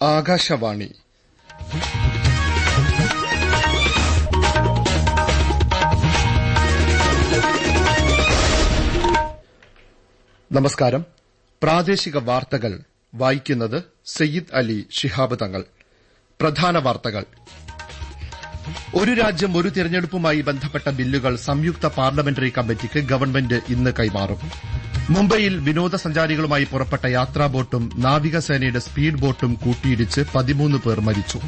ആകാശവാണി. നമസ്കാരം. പ്രാദേശിക വാർത്തകൾ വായിക്കുന്നത് സയ്യിദ് അലി ഷിഹാബ് തങ്ങൾ. പ്രധാന വാർത്തകൾ. ഒരു രാജ്യം ഒരു തിരഞ്ഞെടുപ്പുമായി ബന്ധപ്പെട്ട ബില്ലുകൾ സംയുക്ത പാർലമെന്ററി കമ്മിറ്റിക്ക് ഗവൺമെന്റ് ഇന്ന് കൈമാറും. മുംബൈയിൽ വിനോദസഞ്ചാരികളുമായി പുറപ്പെട്ട യാത്രാ ബോട്ടും നാവികസേനയുടെ സ്പീഡ് ബോട്ടും കൂട്ടിയിടിച്ച് പതിമൂന്ന് പേർ മരിച്ചു.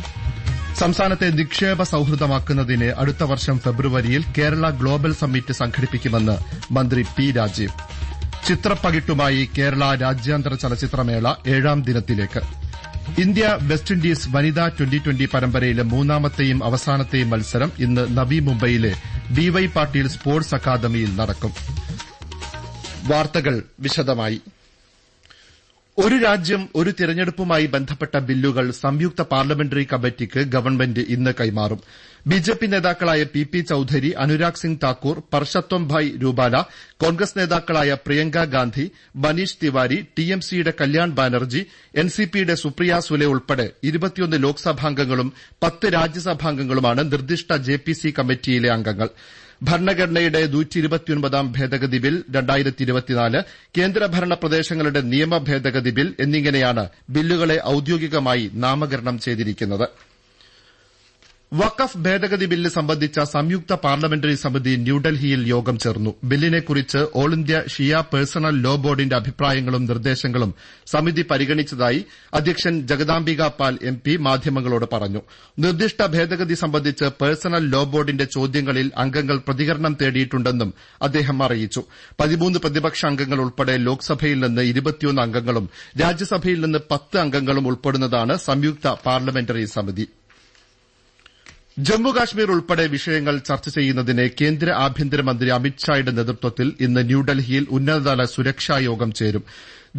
സംസ്ഥാനത്തെ നിക്ഷേപ സൌഹൃദമാക്കുന്നതിന് അടുത്ത വർഷം ഫെബ്രുവരിയിൽ കേരള ഗ്ലോബൽ സമ്മിറ്റ് സംഘടിപ്പിക്കുമെന്ന് മന്ത്രി പി രാജീവ്. ചിത്രപ്പകിട്ടുമായി കേരള രാജ്യാന്തര ചലച്ചിത്രമേള ഏഴാം ദിനത്തിലേക്ക്. ഇന്ത്യ വെസ്റ്റ് ഇൻഡീസ് വനിതാ ട്വന്റി ട്വന്റി പരമ്പരയിലെ മൂന്നാമത്തെയും അവസാനത്തെയും മത്സരം ഇന്ന് നവി മുംബൈയിലെ ഡിവൈ പാട്ടീൽ സ്പോർട്സ് അക്കാദമിയിൽ നടക്കും. വാർത്തകൾ വിശദമായി. ഒരു രാജ്യം ഒരു തിരഞ്ഞെടുപ്പുമായി ബന്ധപ്പെട്ട ബില്ലുകൾ സംയുക്ത പാർലമെന്ററി കമ്മിറ്റിക്ക് ഗവൺമെന്റ് ഇന്ന് കൈമാറും. ബിജെപി നേതാക്കളായ പി പി ചൌധരി അനുരാഗ് സിംഗ് താക്കൂർ പർഷത്വംഭായ് രൂപാല കോൺഗ്രസ് നേതാക്കളായ പ്രിയങ്ക ഗാന്ധി മനീഷ് തിവാരി ടിഎംസിയുടെ കല്യാൺ ബാനർജി എൻസിപിയുടെ സുപ്രിയ സുലെ ഉൾപ്പെടെ ഇരുപത്തിയൊന്ന് ലോക്സഭാംഗങ്ങളും പത്ത് രാജ്യസഭാംഗങ്ങളുമാണ് നിർദ്ദിഷ്ട ജെപിസി കമ്മിറ്റിയിലെ അംഗങ്ങൾ. ഭരണഘടനയുടെ നൂറ്റിയിരുപത്തിയൊൻപതാം ഭേദഗതി ബിൽ കേന്ദ്രഭരണ പ്രദേശങ്ങളുടെ നിയമ ഭേദഗതി ബിൽ എന്നിങ്ങനെയാണ് ബില്ലുകളെ ഔദ്യോഗികമായി നാമകരണം ചെയ്തിരിക്കുന്നത്. വഖഫ് ഭേദഗതി ബില്ല് സംബന്ധിച്ച സംയുക്ത പാർലമെന്ററി സമിതി ന്യൂഡൽഹിയിൽ യോഗം ചേർന്നു. ബില്ലിനെക്കുറിച്ച് all India Shia personal law ബോർഡിന്റെ അഭിപ്രായങ്ങളും നിർദ്ദേശങ്ങളും സമിതി പരിഗണിച്ചതായി അധ്യക്ഷൻ ജഗദാംബിക പാൽ എം പി മാധ്യമങ്ങളോട് പറഞ്ഞു. നിർദ്ദിഷ്ട ഭേദഗതി സംബന്ധിച്ച് പേഴ്സണൽ ലോ ബോർഡിന്റെ ചോദ്യങ്ങളിൽ അംഗങ്ങൾ പ്രതികരണം തേടിയിട്ടുണ്ടെന്നും അദ്ദേഹം അറിയിച്ചു. പതിമൂന്ന് പ്രതിപക്ഷ അംഗങ്ങൾ ഉൾപ്പെടെ ലോക്സഭയിൽ നിന്ന് ഇരുപത്തിയൊന്ന് അംഗങ്ങളും രാജ്യസഭയിൽ നിന്ന് പത്ത് അംഗങ്ങളും ഉൾപ്പെടുന്നതാണ് സംയുക്ത പാർലമെന്ററി സമിതി. ജമ്മുകാശ്മീർ ഉൾപ്പെടെ വിഷയങ്ങൾ ചർച്ച ചെയ്യുന്നതിന് കേന്ദ്ര ആഭ്യന്തരമന്ത്രി അമിത്ഷായുടെ നേതൃത്വത്തിൽ ഇന്ന് ന്യൂഡൽഹിയിൽ ഉന്നതതല സുരക്ഷാ യോഗം ചേരും.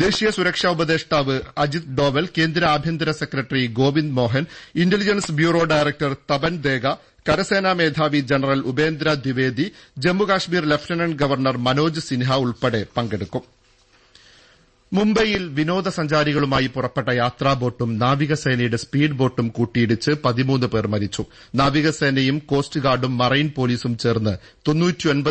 ദേശീയ സുരക്ഷാ ഉപദേഷ്ടാവ് അജിത് ഡോവൽ കേന്ദ്ര ആഭ്യന്തര secretary Govind Mohan intelligence bureau director Tapan Deka കരസേനാ മേധാവി general Upendra Dwivedi Jammu Kashmir lieutenant governor Manoj Sinha ഉൾപ്പെടെ പങ്കെടുക്കും. മുംബൈയിൽ വിനോദസഞ്ചാരികളുമായി പുറപ്പെട്ട യാത്രാ ബോട്ടും നാവികസേനയുടെ സ്പീഡ് ബോട്ടും കൂട്ടിയിടിച്ച് പതിമൂന്ന് പേർ മരിച്ചു. നാവികസേനയും കോസ്റ്റ് ഗാർഡും മറൈൻ പോലീസും ചേർന്ന്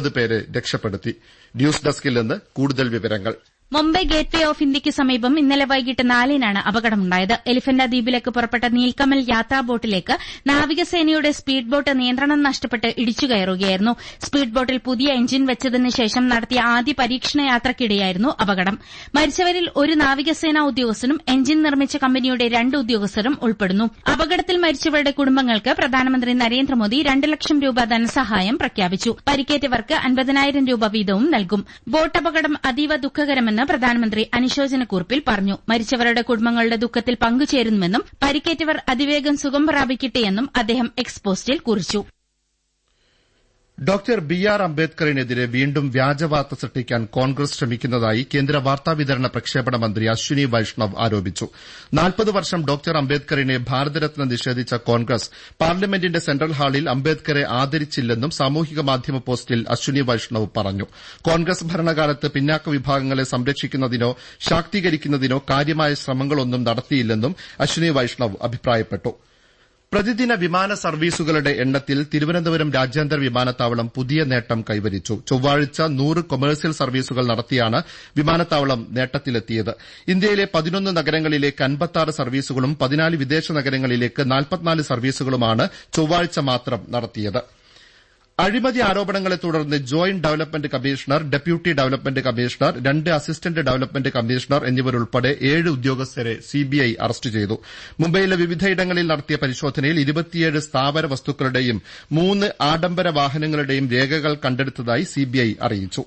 പേരെ രക്ഷപ്പെടുത്തി. ന്യൂസ് ഡെസ്കിൽ നിന്ന് കൂടുതൽ വിവരങ്ങൾ. മുംബൈ ഗേറ്റ് വേ ഓഫ് ഇന്ത്യയ്ക്ക് സമീപം ഇന്നലെ വൈകിട്ട് നാലിനാണ് അപകടമുണ്ടായത്. എലിഫന്റ ദ്വീപിലേക്ക് പുറപ്പെട്ട നീൽക്കമൽ യാത്രാ ബോട്ടിലേക്ക് നാവികസേനയുടെ സ്പീഡ് ബോട്ട് നിയന്ത്രണം നഷ്ടപ്പെട്ട് ഇടിച്ചുകയറുകയായിരുന്നു. സ്പീഡ് ബോട്ടിൽ പുതിയ എഞ്ചിൻ വെച്ചതിന് ശേഷം നടത്തിയ ആദ്യ പരീക്ഷണ യാത്രയ്ക്കിടെയായിരുന്നു അപകടം. മരിച്ചവരിൽ ഒരു നാവികസേനാ ഉദ്യോഗസ്ഥനും എഞ്ചിൻ നിർമ്മിച്ച കമ്പനിയുടെ രണ്ട് ഉദ്യോഗസ്ഥരും ഉൾപ്പെടുന്നു. അപകടത്തിൽ മരിച്ചവരുടെ കുടുംബങ്ങൾക്ക് പ്രധാനമന്ത്രി നരേന്ദ്രമോദി രണ്ട് ലക്ഷം രൂപ ധനസഹായം പ്രഖ്യാപിച്ചു. പരിക്കേറ്റവർക്ക് അൻപതിനായിരം രൂപ വീതവും നൽകും. ബോട്ട് അപകടം അതീവ ദുഃഖകരമെന്ന് പ്രധാനമന്ത്രി അനുശോചനക്കുറിപ്പിൽ പറഞ്ഞു. മരിച്ചവരുടെ കുടുംബങ്ങളുടെ ദുഃഖത്തിൽ പങ്കുചേരുന്നുവെന്നും പരിക്കേറ്റവർ അതിവേഗം സുഖം പ്രാപിക്കട്ടെയെന്നും അദ്ദേഹം എക്സ്പോസ്റ്റിൽ കുറിച്ചു. ഡോക്ടർ ബി ആർ അംബേദ്കറിനെതിരെ വീണ്ടും വ്യാജവാർത്ത സൃഷ്ടിക്കാൻ കോൺഗ്രസ് ശ്രമിക്കുന്നതായി കേന്ദ്ര വാർത്താവിതരണ പ്രക്ഷേപണ മന്ത്രി അശ്വിനി വൈഷ്ണവ് ആരോപിച്ചു. നാൽപ്പത് വർഷം ഡോക്ടർ അംബേദ്കറിനെ ഭാരതരത്ന നിഷേധിച്ച കോൺഗ്രസ് പാർലമെന്റിന്റെ സെൻട്രൽ ഹാളിൽ അംബേദ്കറെ ആദരിച്ചില്ലെന്നും സാമൂഹിക മാധ്യമ പോസ്റ്റിൽ അശ്വിനി വൈഷ്ണവ് പറഞ്ഞു. കോൺഗ്രസ് ഭരണകാലത്ത് പിന്നാക്ക വിഭാഗങ്ങളെ സംരക്ഷിക്കുന്നതിനോ ശാക്തീകരിക്കുന്നതിനോ കാര്യമായ ശ്രമങ്ങളൊന്നും നടത്തിയില്ലെന്നും അശ്വിനി വൈഷ്ണവ് അഭിപ്രായപ്പെട്ടു. പ്രതിദിന വിമാന സർവീസുകളുടെ എണ്ണത്തിൽ തിരുവനന്തപുരം രാജ്യാന്തര വിമാനത്താവളം പുതിയ നേട്ടം കൈവരിച്ചു. ചൊവ്വാഴ്ച നൂറ് കൊമേഴ്സ്യൽ സർവീസുകൾ നടത്തിയാണ് വിമാനത്താവളം നേട്ടത്തിലെത്തിയത്. ഇന്ത്യയിലെ പതിനൊന്ന് നഗരങ്ങളിലേക്ക് അൻപത്താറ് സർവീസുകളും പതിനാല് വിദേശ നഗരങ്ങളിലേക്ക് നാൽപ്പത്തിനാല് സർവീസുകളുമാണ് ചൊവ്വാഴ്ച മാത്രം നടത്തിയത്. അഴിമതി ആരോപണങ്ങളെ തുടർന്ന് joint development commissioner deputy development commissioner രണ്ട് അസിസ്റ്റന്റ് ഡെവലപ്മെന്റ് കമ്മീഷണർ എന്നിവരുൾപ്പെടെ ഏഴ് ഉദ്യോഗസ്ഥരെ സിബിഐ അറസ്റ്റ് ചെയ്തു. മുംബൈയിലെ വിവിധയിടങ്ങളിൽ നടത്തിയ പരിശോധനയിൽ ഇരുപത്തിയേഴ് സ്ഥാവര വസ്തുക്കളുടെയും മൂന്ന് ആഡംബര വാഹനങ്ങളുടെയും രേഖകൾ കണ്ടെടുത്തതായി സിബിഐ അറിയിച്ചു.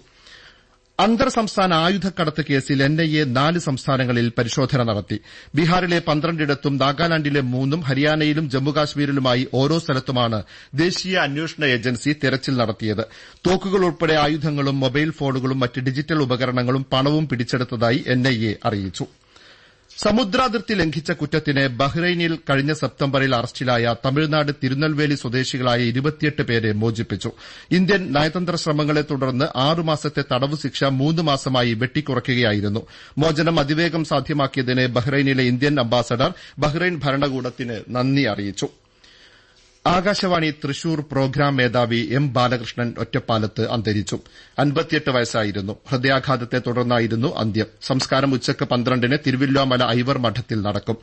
അന്തർ സംസ്ഥാന ആയുധക്കടത്ത് കേസിൽ എൻ ഐ എ നാല് സംസ്ഥാനങ്ങളിൽ പരിശോധന നടത്തി. ബീഹാറിലെ പന്ത്രണ്ടിടത്തും നാഗാലാന്റിലെ മൂന്നും ഹരിയാനയിലും ജമ്മുകാശ്മീരിലുമായി ഓരോ സ്ഥലത്തുമാണ് ദേശീയ അന്വേഷണ ഏജൻസി തെരച്ചിൽ നടത്തിയത്. തോക്കുകൾ ഉൾപ്പെടെ ആയുധങ്ങളും മൊബൈൽ ഫോണുകളും മറ്റ് ഡിജിറ്റൽ ഉപകരണങ്ങളും പണവും പിടിച്ചെടുത്തതായി എൻഐഎ അറിയിച്ചു. സമുദ്രാതിർത്തി ലംഘിച്ച കുറ്റത്തിന് ബഹ്റൈനിൽ കഴിഞ്ഞ സെപ്റ്റംബറിൽ അറസ്റ്റിലായ തമിഴ്നാട് തിരുനെൽവേലി സ്വദേശികളായ ഇരുപത്തിയെട്ട് പേരെ മോചിപ്പിച്ചു. ഇന്ത്യൻ നയതന്ത്ര ശ്രമങ്ങളെ തുടർന്ന് ആറുമാസത്തെ തടവ് ശിക്ഷ മൂന്ന് മാസമായി വെട്ടിക്കുറയ്ക്കുകയായിരുന്നു. മോചനം അതിവേഗം സാധ്യമാക്കിയതിന് ബഹ്റൈനിലെ ഇന്ത്യൻ അംബാസഡർ ബഹ്റൈൻ ഭരണകൂടത്തിന് നന്ദി അറിയിച്ചു. ആകാശവാണി തൃശൂർ പ്രോഗ്രാം മേധാവി എം ബാലകൃഷ്ണൻ ഒറ്റപ്പാലത്ത് അന്തരിച്ചു. അൻപത്തിയെട്ട് വയസ്സായിരുന്നു. ഹൃദയാഘാതത്തെ തുടർന്നായിരുന്നു അന്ത്യം. സംസ്കാരം ഉച്ചയ്ക്ക് പന്ത്രണ്ടിന് തിരുവില്ലാമല ഐവർ മഠത്തിൽ നടക്കും.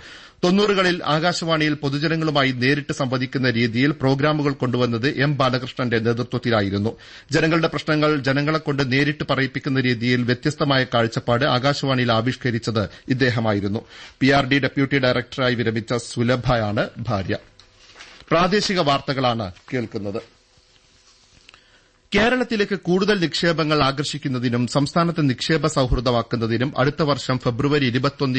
തൊണ്ണൂറുകളിൽ ആകാശവാണിയിൽ പൊതുജനങ്ങളുമായി നേരിട്ട് സംവദിക്കുന്ന രീതിയിൽ പ്രോഗ്രാമുകൾ കൊണ്ടുവന്നത് എം ബാലകൃഷ്ണന്റെ നേതൃത്വത്തിലായിരുന്നു. ജനങ്ങളുടെ പ്രശ്നങ്ങൾ ജനങ്ങളെക്കൊണ്ട് നേരിട്ട് പറയിപ്പിക്കുന്ന രീതിയിൽ വ്യത്യസ്തമായ കാഴ്ചപ്പാട് ആകാശവാണിയിൽ ആവിഷ്കരിച്ചത് ഇദ്ദേഹമായിരുന്നു. പിആർഡി ഡെപ്യൂട്ടി ഡയറക്ടറായി വിരമിച്ച സുലഭയാണ് ഭാര്യ. പ്രാദേശിക വാർത്തകളാണ് കേൾക്കുന്നത്. കേരളത്തിലേക്ക് കൂടുതൽ നിക്ഷേപങ്ങൾ ആകർഷിക്കുന്നതിനും സംസ്ഥാനത്ത് നിക്ഷേപ സൌഹൃദമാക്കുന്നതിനും അടുത്ത വർഷം ഫെബ്രുവരി ഇരുപത്തിയൊന്ന്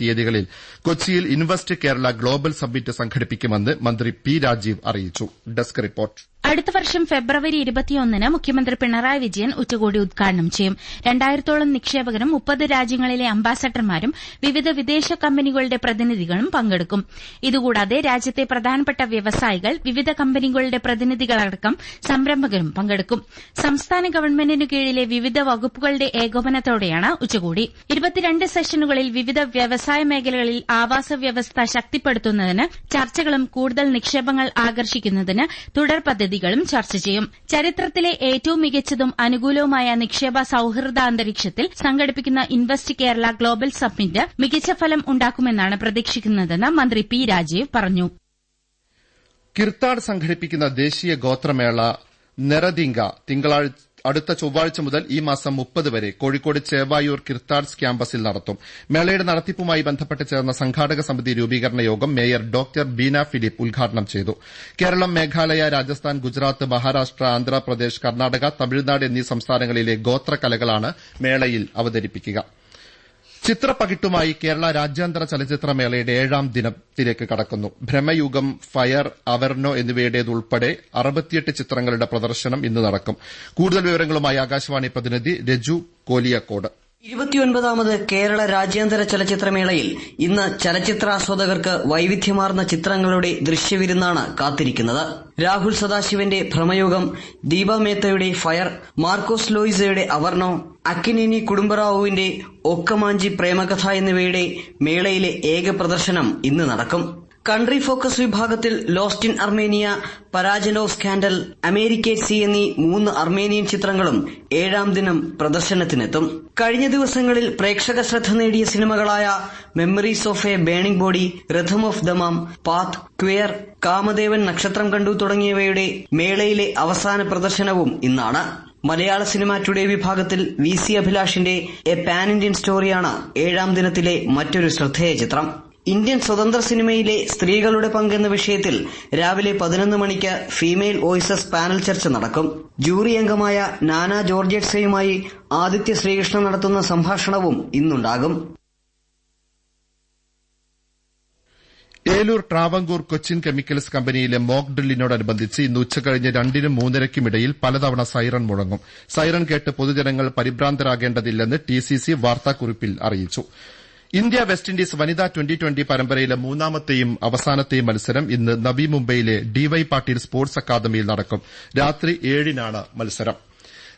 തീയതികളിൽ കൊച്ചിയിൽ ഇൻവെസ്റ്റ് കേരള ഗ്ലോബൽ സമ്മിറ്റ് സംഘടിപ്പിക്കുമെന്ന് മന്ത്രി പി രാജീവ് അറിയിച്ചു. Desk report. അടുത്ത വർഷം ഫെബ്രുവരി ഇരുപത്തിയൊന്നിന് മുഖ്യമന്ത്രി പിണറായി വിജയൻ ഉച്ചകോടി ഉദ്ഘാടനം ചെയ്യും. രണ്ടായിരത്തോളം നിക്ഷേപകരും മുപ്പത് രാജ്യങ്ങളിലെ അംബാസഡർമാരും വിവിധ വിദേശ കമ്പനികളുടെ പ്രതിനിധികളും പങ്കെടുക്കും. ഇതുകൂടാതെ രാജ്യത്തെ പ്രധാനപ്പെട്ട വ്യവസായികൾ വിവിധ കമ്പനികളുടെ പ്രതിനിധികളടക്കം സംരംഭകരും പങ്കെടുക്കും. സംസ്ഥാന ഗവൺമെന്റിനു കീഴിലെ വിവിധ വകുപ്പുകളുടെ ഏകോപനത്തോടെയാണ് ഉച്ചകോടി. ഇരുപത്തിരണ്ട് സെഷനുകളിൽ വിവിധ വ്യവസായ മേഖലകളിൽ ആവാസ വ്യവസ്ഥ ശക്തിപ്പെടുത്തുന്നതിന് ചർച്ചകളും കൂടുതൽ നിക്ഷേപങ്ങൾ ആകർഷിക്കുന്നതിന് തുടർ പദ്ധതികളും ചർച്ച ചെയ്യും. ചരിത്രത്തിലെ ഏറ്റവും മികച്ചതും അനുകൂലവുമായ നിക്ഷേപ സൌഹൃദ അന്തരീക്ഷത്തിൽ സംഘടിപ്പിക്കുന്ന ഇൻവെസ്റ്റ് കേരള ഗ്ലോബൽ സമ്മിറ്റ് മികച്ച ഫലം ഉണ്ടാക്കുമെന്നാണ് പ്രതീക്ഷിക്കുന്നതെന്ന് മന്ത്രി പി രാജീവ് പറഞ്ഞു. കിർത്താഡ് സംഘടിപ്പിക്കുന്ന ദേശീയ ഗോത്രമേള നെറദിങ്ക തിങ്കളാഴ്ച അടുത്ത ചൊവ്വാഴ്ച മുതൽ ഈ മാസം മുപ്പത് വരെ കോഴിക്കോട് ചേവായൂർ കിർത്താഡ്സ് ക്യാമ്പസിൽ നടത്തും. മേളയുടെ നടത്തിപ്പുമായി ബന്ധപ്പെട്ട് ചേർന്ന സംഘാടക സമിതി രൂപീകരണ യോഗം മേയർ ഡോക്ടർ ബീന ഫിലിപ്പ് ഉദ്ഘാടനം ചെയ്തു. കേരളം മേഘാലയ രാജസ്ഥാൻ ഗുജറാത്ത് മഹാരാഷ്ട്ര ആന്ധ്രാപ്രദേശ് കർണാടക തമിഴ്നാട് എന്നീ സംസ്ഥാനങ്ങളിലെ ഗോത്രകലകളാണ് മേളയിൽ അവതരിപ്പിക്കുക. ചിത്രപ്പകിട്ടുമായി കേരള രാജ്യാന്തര ചലച്ചിത്രമേളയുടെ ഏഴാം ദിനത്തിലേക്ക് കടക്കുന്നു. ഭ്രമയുഗം ഫയർ അവർണോ എന്നിവയുടേതുൾപ്പെടെ അറുപത്തിയെട്ട് ചിത്രങ്ങളുടെ പ്രദർശനം ഇന്ന് നടക്കും. കൂടുതൽ വിവരങ്ങളുമായി ആകാശവാണി പ്രതിനിധി രജു കോലിയക്കോട്. ഇരുപത്തിയൊൻപതാമത് കേരള രാജ്യാന്തര ചലച്ചിത്രമേളയിൽ ഇന്ന് ചലച്ചിത്രാസ്വാദകർക്ക് വൈവിധ്യമാർന്ന ചിത്രങ്ങളുടെ ദൃശ്യവിരുന്നാണ് കാത്തിരിക്കുന്നത്. രാഹുൽ സദാശിവന്റെ ഭ്രമയോഗം ദീപ മേത്തയുടെ ഫയർ മാർക്കോസ് ലോയിസയുടെ അവർണോ അക്കിനേനി കുടുംബറാവുവിന്റെ ഒക്കമാഞ്ചി പ്രേമകഥ എന്നിവയുടെ മേളയിലെ ഏക പ്രദർശനം ഇന്ന് നടക്കും. കൺട്രി ഫോക്കസ് വിഭാഗത്തിൽ lost in Armenia Parajanov scandal Amerikatsi C എന്നീ മൂന്ന് അർമേനിയൻ ചിത്രങ്ങളും ഏഴാം ദിനം പ്രദർശനത്തിനെത്തും. കഴിഞ്ഞ ദിവസങ്ങളിൽ പ്രേക്ഷക ശ്രദ്ധ നേടിയ സിനിമകളായ memories of a burning body rhythm of Dammam path choir Kamadevan Nakshatram Kandu തുടങ്ങിയവയുടെ മേളയിലെ അവസാന പ്രദർശനവും ഇന്നാണ്. മലയാള സിനിമ ടുഡേ വിഭാഗത്തിൽ വി സി അഭിലാഷിന്റെ എ പാൻ ഇന്ത്യൻ സ്റ്റോറിയാണ് ഏഴാം ദിനത്തിലെ മറ്റൊരു ശ്രദ്ധേയ ചിത്രം. ഇന്ത്യൻ സ്വതന്ത്ര സിനിമയിലെ സ്ത്രീകളുടെ പങ്ക് എന്ന വിഷയത്തിൽ രാവിലെ പതിനൊന്ന് മണിക്ക് ഫീമെയിൽ വോയിസസ് പാനൽ ചർച്ച നടക്കും. ജൂറി അംഗമായ നാന ജോർജറ്റ്സയുമായി ആദിത്യ ശ്രീകൃഷ്ണൻ നടത്തുന്ന സംഭാഷണവും ഇന്നുണ്ടാകും. ഏലൂർ ട്രാവങ്കൂർ കൊച്ചിൻ കെമിക്കൽസ് കമ്പനിയിലെ മോക്ക് ഡ്രില്ലിനോടനുബന്ധിച്ച് ഇന്ന് ഉച്ചകഴിഞ്ഞ് രണ്ടിനും മൂന്നരയ്ക്കുമിടയിൽ പലതവണ സൈറൺ മുഴങ്ങും. സൈറൺ കേട്ട് പൊതുജനങ്ങൾ പരിഭ്രാന്തരാകേണ്ടതില്ലെന്ന് ടി സി സി വാർത്താക്കുറിപ്പിൽ അറിയിച്ചു. ഇന്ത്യ വെസ്റ്റ് ഇൻഡീസ് വനിതാ ട്വന്റി ട്വന്റി പരമ്പരയിലെ മൂന്നാമത്തെയും അവസാനത്തെയും മത്സരം ഇന്ന് നവി മുംബൈയിലെ ഡിവൈ പാട്ടീൽ സ്പോർട്സ് അക്കാദമിയിൽ നടക്കും. രാത്രി ഏഴിനാണ് മത്സരം.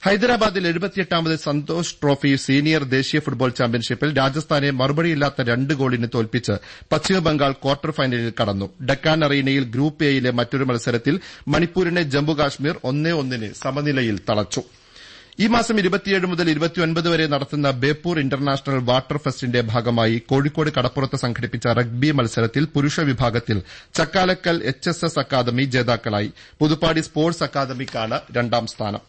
ഹൈദരാബാദിൽ എഴുപത്തിയെട്ടാമത് സന്തോഷ് ട്രോഫി സീനിയർ ദേശീയ ഫുട്ബോൾ ചാമ്പ്യൻഷിപ്പിൽ രാജസ്ഥാനെ മറുപടിയില്ലാത്ത രണ്ട് ഗോളിന് തോൽപ്പിച്ച് പശ്ചിമബംഗാൾ ക്വാർട്ടർ ഫൈനലിൽ കടന്നു. ഡക്കാൻ അറീനയിൽ ഗ്രൂപ്പ് എയിലെ മറ്റൊരു മത്സരത്തിൽ മണിപ്പൂരിനെ ജമ്മുകാശ്മീർ ഒന്നേ ഒന്നിന് സമനിലയിൽ തളച്ചു. ഈ മാസം മുതൽ വരെ നടത്തുന്ന ബേപ്പൂർ ഇന്റർനാഷണൽ വാട്ടർ ഫെസ്റ്റിന്റെ ഭാഗമായി കോഴിക്കോട് കടപ്പുറത്ത് സംഘടിപ്പിച്ച റഗ്ബി മത്സരത്തിൽ പുരുഷ വിഭാഗത്തിൽ Chakkalakkal H S S academy ജേതാക്കളായി. പുതുപ്പാടി സ്പോർട്സ് അക്കാദമിക്കാണ് രണ്ടാം സ്ഥാനം.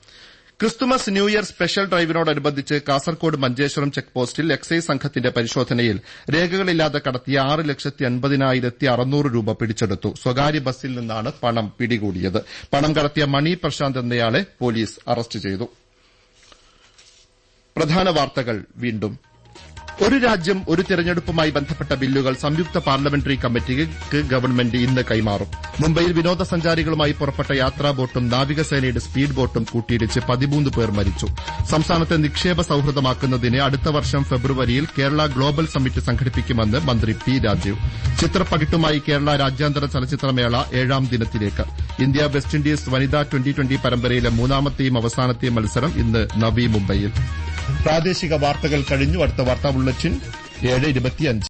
ക്രിസ്തുമസ് ന്യൂ ഇയർ സ്പെഷ്യൽ ഡ്രൈവിനോടനുബന്ധിച്ച് കാസർകോട് മഞ്ചേശ്വരം ചെക്ക് പോസ്റ്റിൽ എക്സൈസ് സംഘത്തിന്റെ പരിശോധനയിൽ രേഖകളില്ലാതെ കടത്തിയ ആറ് ലക്ഷത്തി അൻപതിനായിരത്തി അറുന്നൂറ് രൂപ പിടിച്ചെടുത്തു. സ്വകാര്യ ബസ്സിൽ നിന്നാണ് പണം പിടികൂടിയത്. പണം കടത്തിയ മണി പ്രശാന്ത് എന്നയാളെ പോലീസ് അറസ്റ്റ് ചെയ്തു. പ്രധാന വാർത്തകൾ വീണ്ടും. ഒരു രാജ്യം ഒരു തെരഞ്ഞെടുപ്പുമായി ബന്ധപ്പെട്ട ബില്ലുകൾ സംയുക്ത പാർലമെന്ററി കമ്മിറ്റിക്ക് ഗവൺമെന്റ് ഇന്ന് കൈമാറും. മുംബൈയിൽ വിനോദസഞ്ചാരികളുമായി പുറപ്പെട്ട യാത്രാ ബോട്ടും നാവികസേനയുടെ സ്പീഡ് ബോട്ടും കൂട്ടിയിടിച്ച് പതിമൂന്ന് പേർ മരിച്ചു. സംസ്ഥാനത്തെ നിക്ഷേപ സൌഹൃദമാക്കുന്നതിന് അടുത്ത വർഷം ഫെബ്രുവരിയിൽ കേരള ഗ്ലോബൽ സമ്മിറ്റ് സംഘടിപ്പിക്കുമെന്ന് മന്ത്രി പി രാജീവ്. ചിത്രപ്പകിട്ടുമായി കേരള രാജ്യാന്തര ചലച്ചിത്രമേള ഏഴാം ദിനത്തിലേക്ക്. ഇന്ത്യ വെസ്റ്റ് ഇൻഡീസ് വനിതാ ട്വന്റി ട്വന്റി പരമ്പരയിലെ മൂന്നാമത്തെയും അവസാനത്തെയും മത്സരം ഇന്ന് നവി മുംബൈയിൽ. പ്രാദേശിക വാർത്തകൾ കഴിഞ്ഞു. അടുത്ത വാർത്താ ബുള്ളറ്റിൻ ഏഴ് ഇരുപത്തിയഞ്ച്.